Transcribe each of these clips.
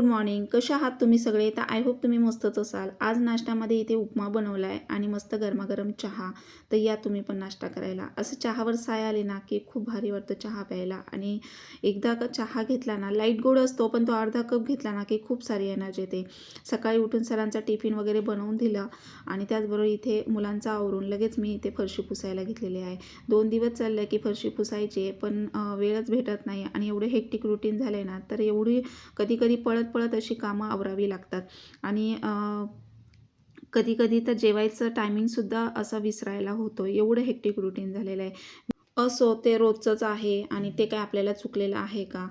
Good morning कशा आहात तुम्ही सगळे? तर आय होप तुम्ही मस्तच असाल. आज नाश्त्यामध्ये इथे उपमा बनवला आहे आणि मस्त गरमागरम चहा. तर या तुम्ही पण नाश्ता करायला. असं चहावर साय आले ना की खूप भारी वाटतं चहा प्यायला. आणि एकदा का चहा घेतला ना लाइट गोड असतो पण तो अर्धा कप घेतला ना की खूप सारी एनर्जी येते. सकाळी उठून सरांचा टिफिन वगैरे बनवून दिला आणि त्याचबरोबर इथे मुलांचा आवरून लगेच मी इथे फरशी पुसायला घेतलेली आहे. दोन दिवस चालले की फरशी पुसायची पण वेळच भेटत नाही आणि एवढे हेक्टिक रुटीन आहे ना तर एवढी कधी कधी पळत पळत अशी कामं आवरावी लागतात. आणि कधी कधी तर जेवायचं टायमिंगसुद्धा असा विसरायला होतो एवढं हेक्टिक रुटीन झालेलं आहे. असो ते रोजचंच आहे आणि ते काय आपल्याला चुकलेलं आहे का?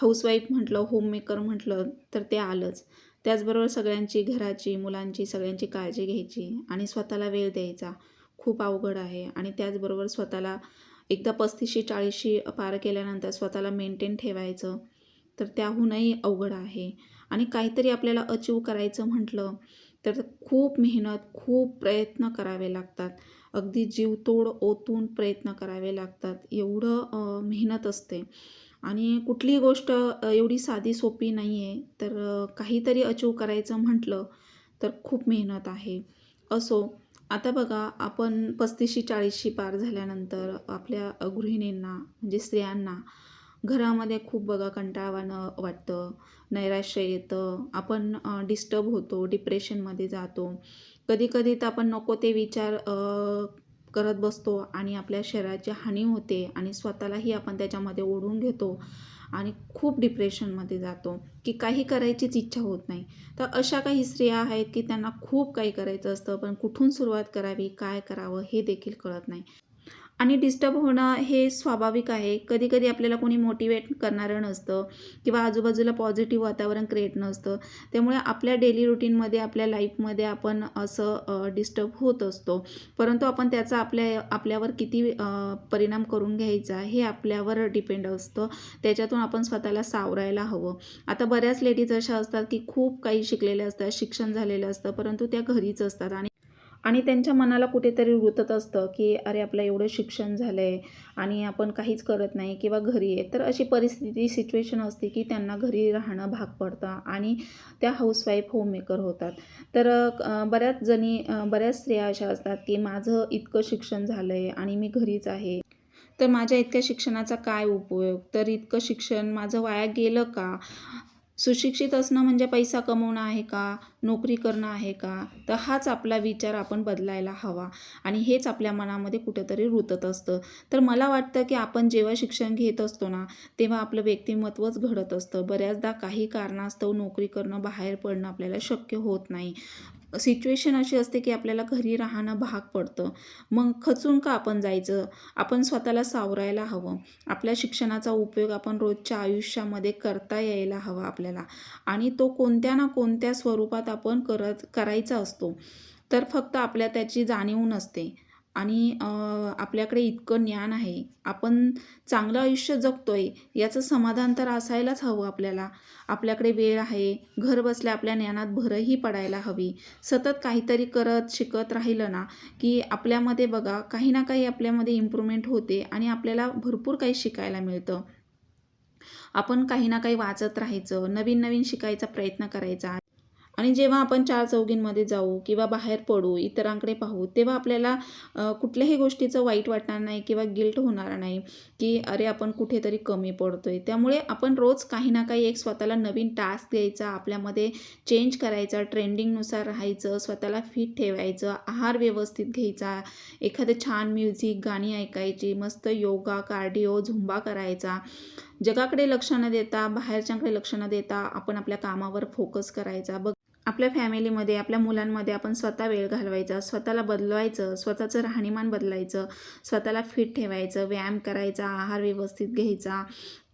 हाऊसवाईफ म्हटलं होममेकर म्हटलं तर ते आलंच. त्याचबरोबर सगळ्यांची घराची मुलांची सगळ्यांची काळजी घ्यायची आणि स्वतःला वेळ द्यायचा. खूप अवघड आहे. आणि त्याचबरोबर स्वतःला एकदा पस्तीसशे चाळीसशी पार केल्यानंतर स्वतःला मेंटेन ठेवायचं. तर त्याहूनही अवघड आहे. आणि काहीतरी आपल्याला अचीव करायचं म्हटलं तर खूप मेहनत खूप प्रयत्न करावे लागतात. अगदी जीवतोड ओतून प्रयत्न करावे लागतात. एवढं मेहनत असते. आणि कुठलीही गोष्ट एवढी साधी सोपी नाही आहे तर काहीतरी अचीव करायचं म्हटलं तर खूप मेहनत आहे. असो आता बघा आपण पस्तीसशी चाळीसशी पार झाल्यानंतर आपल्या गृहिणींना म्हणजे स्त्रियांना घरामध्ये खूप बघा कंटाळवानं वाटतं नैराश्य येतं आपण डिस्टर्ब होतो डिप्रेशनमध्ये जातो. कधी कधी तर आपण नको ते विचार करत बसतो आणि आपल्या शरीराची हानी होते आणि स्वतःलाही आपण त्याच्यामध्ये ओढून घेतो आणि खूप डिप्रेशनमध्ये जातो की काही करायचीच इच्छा होत नाही. तर अशा काही स्त्रिया आहेत की त्यांना खूप काही करायचं असतं पण कुठून सुरुवात करावी काय करावं हे देखील कळत नाही. आणि डिस्टर्ब होणं हे स्वाभाविक आहे. कधीकधी आपल्याला कोणी मोटिवेट करणारं नसतं किंवा आजूबाजूला पॉझिटिव्ह वातावरण क्रिएट नसतं. त्यामुळे आपल्या डेली रुटीनमध्ये आपल्या लाईफमध्ये आपण असं डिस्टर्ब होत असतो. परंतु आपण त्याचा आपल्या आपल्यावर किती परिणाम करून घ्यायचा हे आपल्यावर डिपेंड असतं. त्याच्यातून आपण स्वतःला सावरायला हवं. आता बऱ्याच लेडीज अशा असतात की खूप काही शिकलेल्या असतात शिक्षण झालेलं असतं परंतु त्या घरीच असतात आणि आणि त्यांच्या मनाला कुठेतरी रुतत असतं की अरे आपलं एवढं शिक्षण झालं आहे आणि आपण काहीच करत नाही किंवा घरी आहे. तर अशी परिस्थिती सिच्युएशन असते की त्यांना घरी राहणं भाग पडतं आणि त्या हाऊसवाईफ होममेकर होतात. तर बऱ्याच जणी बऱ्याच स्त्रिया अशा असतात की माझं इतकं शिक्षण झालं आहे आणि मी घरीच आहे. तर माझ्या इतक्या शिक्षणाचा काय उपयोग? तर इतकं शिक्षण माझं वाया गेलं का? सुशिक्षित असणं म्हणजे पैसा कमवणं आहे का? नोकरी करणं आहे का? तर हाच आपला विचार आपण बदलायला हवा. आणि हेच आपल्या मनामध्ये कुठेतरी रुतत असतं. तर मला वाटतं की आपण जेव्हा शिक्षण घेत असतो ना तेव्हा आपलं व्यक्तिमत्वच घडत असतं. बऱ्याचदा काही कारणास्तव नोकरी करणं बाहेर पडणं आपल्याला शक्य होत नाही. सिच्युएशन अशी असते की आपल्याला घरी राहणं भाग पडतं. मग खचून का आपण जायचं? आपण स्वतःला सावरायला हवं. आपल्या शिक्षणाचा उपयोग आपण रोजच्या आयुष्यामध्ये करता यायला हवा आपल्याला. आणि तो कोणत्या ना कोणत्या स्वरूपात आपण करत करायचा असतो. तर फक्त आपल्या त्याची जाणीव नसते. आणि आपल्याकडे इतकं ज्ञान आहे. आपण चांगलं आयुष्य जगतोय याचं समाधान तर असायलाच हवं आपल्याला. आपल्याकडे वेळ आहे घर बसल्या आपल्या ज्ञानात भरही पडायला हवी. सतत काहीतरी करत शिकत राहिलं ना की आपल्यामध्ये बघा काही ना काही आपल्यामध्ये इम्प्रूव्हमेंट होते आणि आपल्याला भरपूर काही शिकायला मिळतं. आपण काही ना काही वाचत राहायचं नवीन नवीन शिकायचा प्रयत्न करायचा. आणि जेव्हा आपण चार चौघींमध्ये जाऊ किंवा बाहेर पडू इतरांकडे पाहू तेव्हा आपल्याला कुठल्याही गोष्टीचं वाईट वाटणार नाही किंवा गिल्ट होणार नाही की अरे आपण कुठेतरी कमी पडतो आहे त्यामुळे आपण रोज काही ना काही एक स्वतःला नवीन टास्क द्यायचा आपल्यामध्ये चेंज करायचा ट्रेंडिंगनुसार राहायचं स्वतःला फिट ठेवायचं आहार व्यवस्थित घ्यायचा एखादं छान म्युझिक गाणी ऐकायची मस्त योगा कार्डिओ झुंबा करायचा. जगाकडे लक्ष न देता बाहेरच्यांकडे लक्ष न देता आपण आपल्या कामावर फोकस करायचा. बघ आपल्या फॅमिलीमध्ये आपल्या मुलांमध्ये आपण स्वतः वेळ घालवायचा स्वतःला बदलवायचं स्वतःचं राहणीमान बदलायचं स्वतःला फिट ठेवायचं व्यायाम करायचा आहार व्यवस्थित घ्यायचा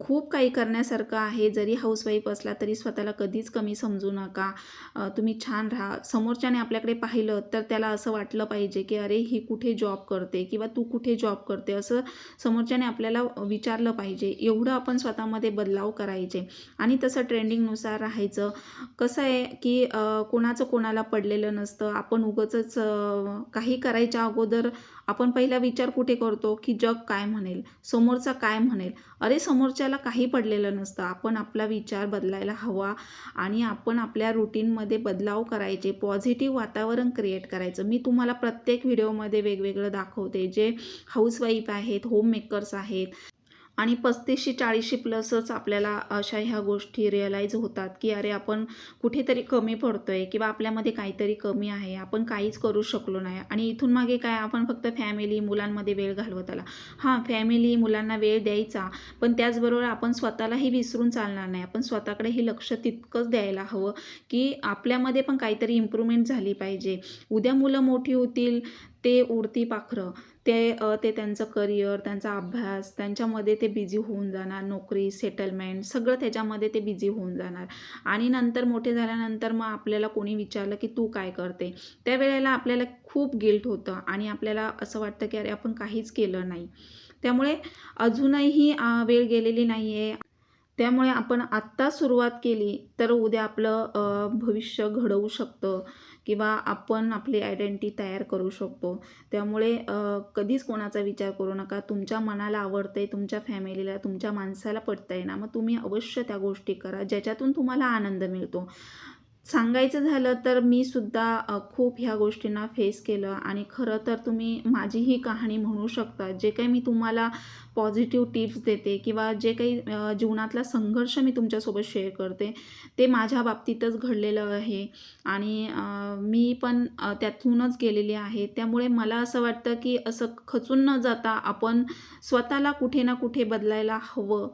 खूप काही करण्यासारखं आहे. जरी हाऊसवाईफ असला तरी स्वतःला कधीच कमी समजू नका. तुम्ही छान राहा. समोरच्याने आपल्याकडे पाहिलं तर त्याला असं वाटलं पाहिजे की अरे ही कुठे जॉब करते? किंवा तू कुठे जॉब करते? असं समोरच्याने आपल्याला विचारलं पाहिजे. एवढं आपण स्वतःमध्ये बदलाव करायचे. आणि तसं ट्रेंडिंगनुसार राहायचं. कसं आहे की कोणाचं कोणाला पडलेलं नसतं. आपण उगंच काही करायच्या अगोदर आपण पहिला विचार कुठे करतो की जग काय म्हणेल? समोरचा काय म्हणेल? अरे समोरच्या समोरच्याला काही पडलेलं नसतं. आपण आपला विचार बदलायला हवा आणि आपण आपल्या रुटीनमध्ये बदलाव करायचे पॉझिटिव्ह वातावरण क्रिएट करायचं. मी तुम्हाला प्रत्येक व्हिडिओमध्ये वेगवेगळं दाखवते. जे हाऊसवाईफ आहेत होम मेकर्स आहेत आणि पस्तीसशे चाळीसशे प्लसच आपल्याला अशा ह्या गोष्टी रिअलाईज होतात की अरे आपण कुठेतरी कमी पडतोय किंवा आपल्यामध्ये काहीतरी कमी आहे आपण काहीच करू शकलो नाही. आणि इथून मागे काय आपण फक्त फॅमिली मुलांमध्ये वेळ घालवत आला. हां फॅमिली मुलांना वेळ द्यायचा पण त्याचबरोबर आपण स्वतःलाही विसरून चालणार नाही. आपण स्वतःकडेही लक्ष तितकंच द्यायला हवं की आपल्यामध्ये पण काहीतरी इम्प्रूव्हमेंट झाली पाहिजे. उद्या मुलं मोठी होतील ते उडती पाखरं ते ते त्यांचं करिअर त्यांचा अभ्यास त्यांच्यामध्ये ते बिझी होऊन जाणार नोकरी सेटलमेंट सगळं त्याच्यामध्ये ते बिझी होऊन जाणार. आणि नंतर मोठे झाल्यानंतर मग आपल्याला कोणी विचारलं की तू काय करते? त्यावेळेला आपल्याला खूप गिल्ट होतं आणि आपल्याला असं वाटतं की अरे आपण काहीच केलं नाही. त्यामुळे अजूनही वेळ गेलेली नाही आहे त्यामुळे आपण आत्ता सुरुवात केली तर उद्या आपलं भविष्य घडवू शकतं. किंवा आपण आपली आयडेंटिटी तयार करू शकतो. त्यामुळे कधीच कोणाचा विचार करू नका. तुमच्या मनाला आवडते तुमच्या फॅमिलीला तुमच्या माणसाला पटतंय ना मग तुम्ही अवश्य त्या गोष्टी करा ज्याच्यातून तुम्हाला आनंद मिळतो. सांगायचं झालं तर मी सुद्धा खूप ह्या गोष्टींना फेस केलं आणि खरं तर तुम्ही माझी ही कहाणी म्हणू शकता. जे काही मी तुम्हाला पॉझिटिव्ह टिप्स देते किंवा जे काही जीवनातला संघर्ष मी तुमच्यासोबत शेअर करते ते माझ्या बाबतीतच घडलेलं आहे. आणि मी पण त्यातूनच गेलेली आहे. त्यामुळे मला असं वाटतं की असं खचून न जाता आपण स्वतःला कुठे ना कुठे बदलायला हवं.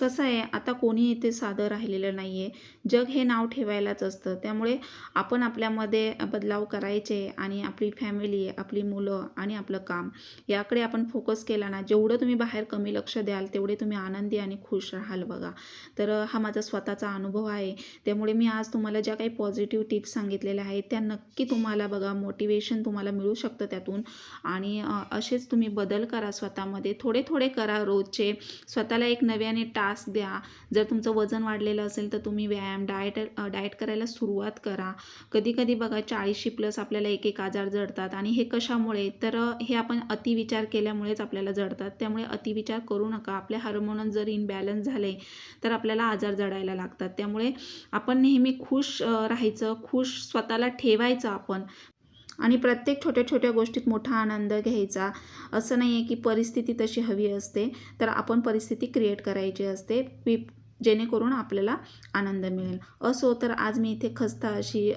कसं आहे आता कोणी इथे साधं राहिलेलं नाही आहे जग हे नाव ठेवायलाच असतं. त्यामुळे आपण आपल्यामध्ये बदलाव करायचे आणि आपली फॅमिली आपली मुलं आणि आपलं काम याकडे आपण फोकस केला ना जेवढं तुम्ही बाहेर कमी लक्ष द्याल तेवढे तुम्ही आनंदी आणि खुश राहाल बघा. तर हा माझा स्वतःचा अनुभव आहे. त्यामुळे मी आज तुम्हाला ज्या काही पॉझिटिव्ह टिप्स सांगितलेल्या आहेत त्या नक्की तुम्हाला बघा मोटिवेशन तुम्हाला मिळू शकतं त्यातून. आणि असेच तुम्ही बदल करा स्वतःमध्ये. थोडे थोडे करा रोजचे. स्वतःला एक नव्याने टास्क द्या. जर तुमचं वजन वाढलेलं असेल तर तुम्ही व्यायाम डाएट डाएट करायला सुरुवात करा. कधी कधी बघा चाळीसशी प्लस आपल्याला एक एक आजार जडतात आणि हे कशामुळे? तर हे आपण अतिविचार केल्यामुळेच आपल्याला जडतात. त्यामुळे अतिविचार करू नका. आपले हार्मोन जर इनबॅलन्स झाले तर आपल्याला आजार जडायला लागतात. त्यामुळे आपण नेहमी खुश राहायचं खुश स्वतःला ठेवायचं आपण. आणि प्रत्येक छोट्या छोट्या गोष्टीत मोठा आनंद घ्यायचा. असं नाही आहे की परिस्थिती तशी हवी असते तर आपण परिस्थिती क्रिएट करायची असते. पी जेणेकरून आपल्याला आनंद मिळेल. असो तर आज मी इथे खस्ता अशी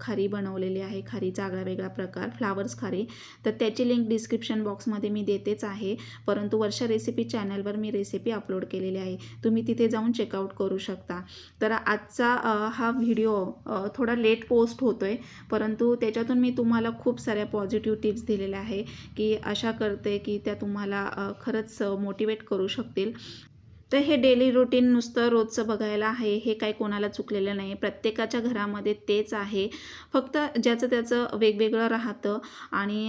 खारी बनवलेली आहे. खारीचा आगळा वेगळा प्रकार फ्लावर्स खारी. तर त्याची लिंक डिस्क्रिप्शन बॉक्समध्ये मी देतेच आहे. परंतु वर्षा रेसिपी चॅनलवर मी रेसिपी अपलोड केलेली आहे. तुम्ही तिथे जाऊन चेकआउट करू शकता. तर आजचा हा व्हिडिओ थोडा लेट पोस्ट होतो आहे परंतु त्याच्यातून मी तुम्हाला खूप साऱ्या पॉझिटिव्ह टिप्स दिलेल्या आहे की आशा करते की त्या तुम्हाला खरंच मोटिवेट करू शकतील. तर हे डेली रुटीन नुसतं रोजचं बघायला आहे हे काही कोणाला चुकलेलं नाही प्रत्येकाच्या घरामध्ये तेच आहे. फक्त ज्याचं त्याचं वेगवेगळं राहतं आणि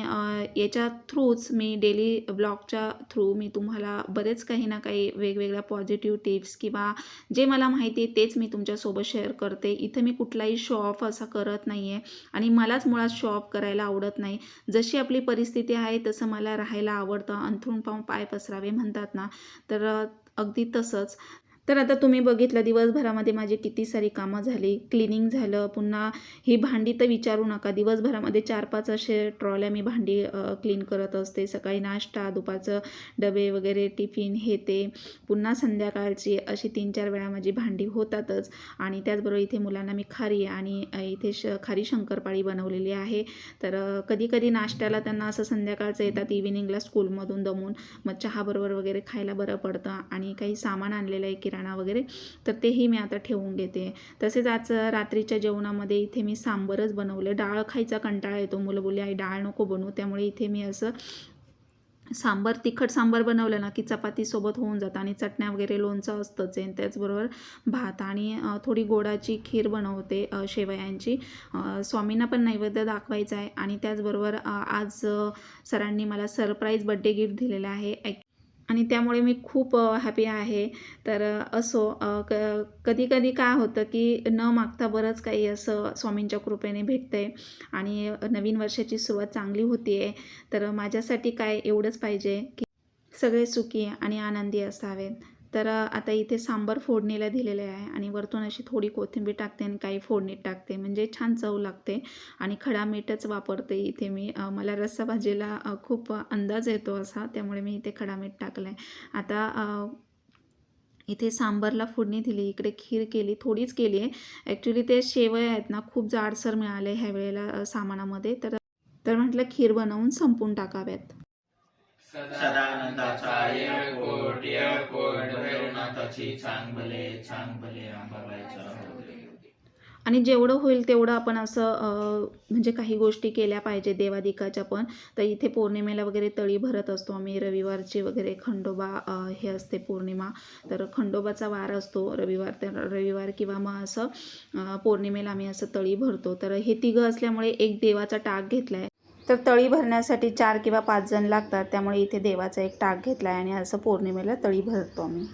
याच्या थ्रूच मी डेली ब्लॉगच्या थ्रू मी तुम्हाला बरेच काही ना काही वेगवेगळ्या पॉझिटिव्ह टिप्स किंवा जे मला माहिती आहे तेच मी तुमच्यासोबत शेअर करते. इथं मी कुठलाही शो ऑफ असा करत नाही आहे आणि मलाच मुळात शो ऑफ करायला आवडत नाही. जशी आपली परिस्थिती आहे तसं मला राहायला आवडतं. अंथरूण पाहून पाय पसरावे म्हणतात ना. तर अगदी तसंच. तर आता तुम्ही बघितलं दिवसभरामध्ये माझी किती सारी कामं झाली. क्लिनिंग झालं पुन्हा ही भांडी तर विचारू नका. दिवसभरामध्ये चार पाच असे ट्रॉल्या मी भांडी क्लीन करत असते. सकाळी नाश्ता दुपारचं डबे वगैरे टिफिन हे ते. पुन्हा संध्याकाळची अशी तीन चार वेळा माझी भांडी होतातच. आणि त्याचबरोबर इथे मुलांना मी खारी आणि इथे श खारी शंकरपाळी बनवलेली आहे. तर कधी कधी नाश्त्याला त्यांना असं संध्याकाळचं येतात इव्हिनिंगला स्कूलमधून दमून. मग चहाबरोबर वगैरे खायला बरं पडतं. आणि काही सामान आणलेलं आहे की किराणा वगैरे तर तेही मी आता ठेवून घेते तसेच आज रात्रीच्या जेवणामध्ये इथे मी सांबरच बनवलं. डाळ खायचा कंटाळा येतो. मुलं बोलली आई डाळ नको बनवू. त्यामुळे इथे मी असं सांबर तिखट सांबर बनवलं ना की चपातीसोबत होऊन जातं आणि चटण्या वगैरे लोणचं असतंच आहे. त्याचबरोबर भात आणि थोडी गोडाची खीर बनवते शेवयांची. स्वामींना पण नैवेद्य दाखवायचा आहे. आणि त्याचबरोबर आज सरांनी मला सरप्राईज बड्डे गिफ्ट दिलेलं आहे. ॲक आणि त्यामुळे मी खूप हॅपी आहे. तर असो क कधी कधी काय होतं की न मागता बरंच काही असं स्वामींच्या कृपेने भेटतं आहे आणि नवीन वर्षाची सुरुवात चांगली होती आहे तर माझ्यासाठी काय एवढंच पाहिजे की सगळे सुखी आणि आनंदी असावेत. तर आता इथे सांबार फोडणीला दिलेले आहे आणि वरतून अशी थोडी कोथिंबीर टाकते आणि काही फोडणीत टाकते. म्हणजे छान चव लागते आणि खडा मीठच वापरते इथे मी. मला रस्सा भाजीला खूप अंदाज येतो असा त्यामुळे मी इथे खडा मीठ टाकलं आहे आता इथे सांबरला फोडणी दिली इकडे खीर केली थोडीच केली आहे. ॲक्च्युली ते शेवया आहेत ना खूप जाडसर मिळाले ह्या वेळेला सामानामध्ये. तर तर म्हटलं खीर बनवून संपून टाकाव्यात. सदानंदाचा एअरपोर्ट एअरपोर्ट भैरवनाथाची चांगले चांगले आणि जेवढं होईल तेवढं आपण असं म्हणजे काही गोष्टी केल्या पाहिजे देवादिकाच्या पण. तर इथे पौर्णिमेला वगैरे तळी भरत असतो आम्ही. रविवारची वगैरे खंडोबा हे असते पौर्णिमा. तर खंडोबाचा वार असतो रविवार तर रविवार किंवा मग असं पौर्णिमेला आम्ही असं तळी भरतो. तर हे तिघं असल्यामुळे एक देवाचा टाक घेतला आहे तर तळी भरण्यासाठी चार किंवा पाच जण लागतात त्यामुळे इथे देवाचा एक टाक घेतला आहे आणि असं पौर्णिमेला तळी भरतो आम्ही.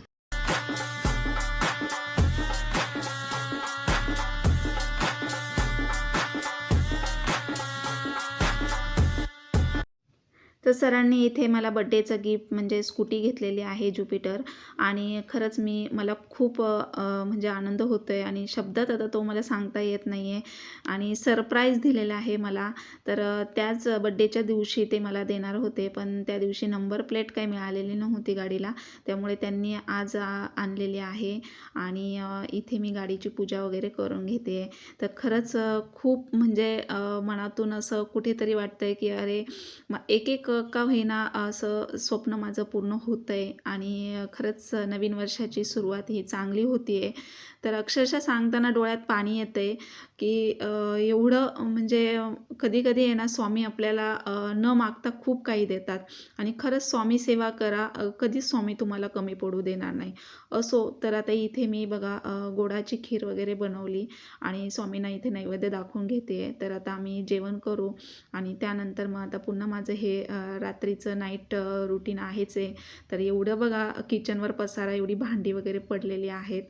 तर सरांनी इथे मला बड्डेचं गिफ्ट म्हणजे स्कूटी घेतलेली आहे ज्युपिटर. आणि खरंच मी मला खूप म्हणजे आनंद होतो आहे आणि शब्दात आता तो मला सांगता येत नाही आहे आणि सरप्राईज दिलेला आहे मला. तर त्याच बड्डेच्या दिवशी ते मला देणार होते पण त्या दिवशी नंबर प्लेट काही मिळालेली नव्हती गाडीला. त्यामुळे त्यांनी आज आणलेली आहे. आणि इथे मी गाडीची पूजा वगैरे करून घेते. तर खरंच खूप म्हणजे मनातून असं कुठेतरी वाटतं आहे की अरे एक एक का होईना असं स्वप्न माझं पूर्ण होतं आहे आणि खरंच नवीन वर्षाची सुरुवात ही चांगली होती आहे तर अक्षरशः सांगताना डोळ्यात पाणी येतं आहे की एवढं म्हणजे कधी कधी आहे ना स्वामी आपल्याला न मागता खूप काही देतात. आणि खरंच स्वामी सेवा करा कधीच स्वामी तुम्हाला कमी पडू देणार नाही. असो तर आता इथे मी बघा गोडाची खीर वगैरे बनवली आणि स्वामींना इथे नैवेद्य दाखवून घेते तर आता आम्ही जेवण करू आणि त्यानंतर मग आता पुन्हा माझं हे रात्रीचं नाईट रुटीन आहेच आहे. तर एवढं बघा किचनवर पसारा एवढी भांडी वगैरे पडलेली आहेत.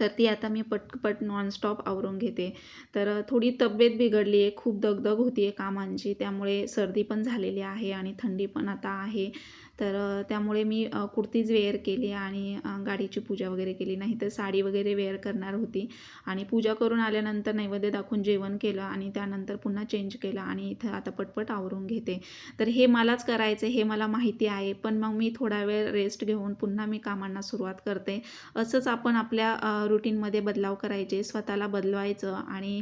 तर ती आता मी पटपट नॉनस्टॉप आवरून घेते. तर थोडी तब्येत बिघडली आहे खूप दगदग होती आहे कामांची. त्यामुळे सर्दी पण झालेली आहे आणि थंडी पण आता आहे. तर त्यामुळे मी कुर्तीज वेअर केली आणि गाडीची पूजा वगैरे केली. नाही तर साडी वगैरे वेअर करणार होती. आणि पूजा करून आल्यानंतर नैवेद्य दाखवून जेवण केलं आणि त्यानंतर पुन्हा चेंज केलं आणि इथं आता पटपट आवरून घेते. तर हे मलाच करायचं हे मला माहिती आहे. पण मग मी थोडा वेळ रेस्ट घेऊन पुन्हा मी कामांना सुरुवात करते. असंच आपण आपल्या रुटीनमध्ये बदलाव करायचे स्वतःला बदलवायचं आणि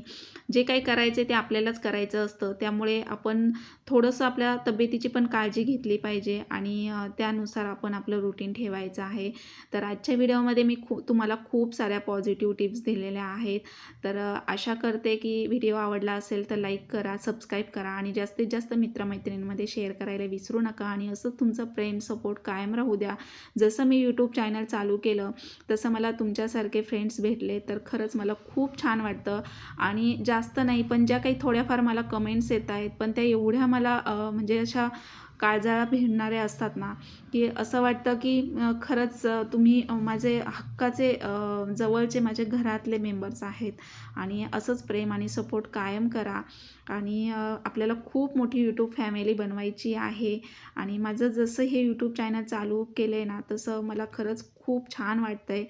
जे काही करायचे ते आपल्यालाच करायचं असतं. त्यामुळे आपण थोडंसं आपल्या तब्येतीची पण काळजी घेतली पाहिजे आणि त्यानुसार आपण आपलं रुटीन ठेवायचं आहे. तर आजच्या व्हिडिओमध्ये मी खूप तुम्हाला खूप साऱ्या पॉझिटिव्ह टिप्स दिलेल्या आहेत. तर आशा करते की व्हिडिओ आवडला असेल तर लाईक करा सबस्क्राईब करा आणि जास्तीत जास्त मित्रमैत्रिणींमध्ये शेअर करायला विसरू नका आणि असंच तुमचं प्रेम सपोर्ट कायम राहू द्या. जसं मी यूट्यूब चॅनल चालू केलं तसं मला तुमच्यासारखे फ्रेंड्स भेटले तर खरंच मला खूप छान वाटतं. आणि जास्त नाही पण ज्या काही थोड्याफार मला कमेंट्स येत आहेत पण त्या एवढ्या मला म्हणजे अशा काळजाला भिडणारे असतात ना की असं वाटतं की खरंच तुम्ही माझे हक्काचे जवळचे माझे घरातले मेंबर्स आहेत. आणि असंच प्रेम आणि सपोर्ट कायम करा. आणि आपल्याला खूप मोठी यूट्यूब फॅमिली बनवायची आहे. आणि माझं जसं हे यूट्यूब चॅनल चालू केलं आहे ना तसं मला खरंच खूप छान वाटतं आहे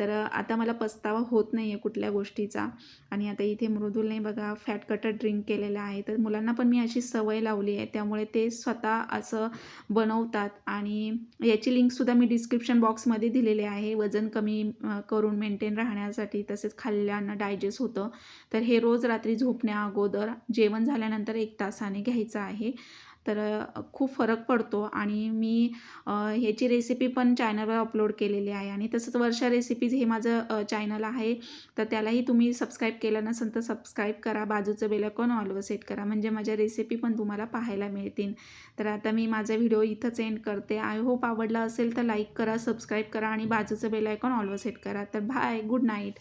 तर आता मला पस्तावा होत नाही आहे कुठल्या गोष्टीचा. आणि आता इथे मृदुलने बघा फॅट कटर ड्रिंक केलेलं आहे. तर मुलांना पण मी अशी सवय लावली आहे. त्यामुळे ते स्वतः असं बनवतात. आणि याची लिंकसुद्धा मी डिस्क्रिप्शन बॉक्समध्ये दिलेली आहे. वजन कमी करून मेंटेन राहण्यासाठी तसेच खाल्ल्यानं डायजेस्ट होतं. तर हे रोज रात्री झोपण्या अगोदर जेवण झाल्यानंतर एक तासाने घ्यायचं आहे. तर खूप फरक पडतो आणि मी ह्याची रेसिपी पण चॅनलवर अपलोड केलेली आहे आणि तसंच वर्षा रेसिपीज हे माझं चॅनल आहे. तर त्यालाही तुम्ही सबस्क्राईब केलं नसेल तर सबस्क्राईब करा. बाजूचं बेलकॉन ऑलवर सेट करा. म्हणजे माझ्या रेसिपी पण तुम्हाला पाहायला मिळतील. तर आता मी माझा व्हिडिओ इथंच एंड करते. आय होप आवडला असेल तर लाईक करा सबस्क्राईब करा आणि बाजूचं बेलायकॉन ऑलवर सेट करा. तर बाय गुड नाईट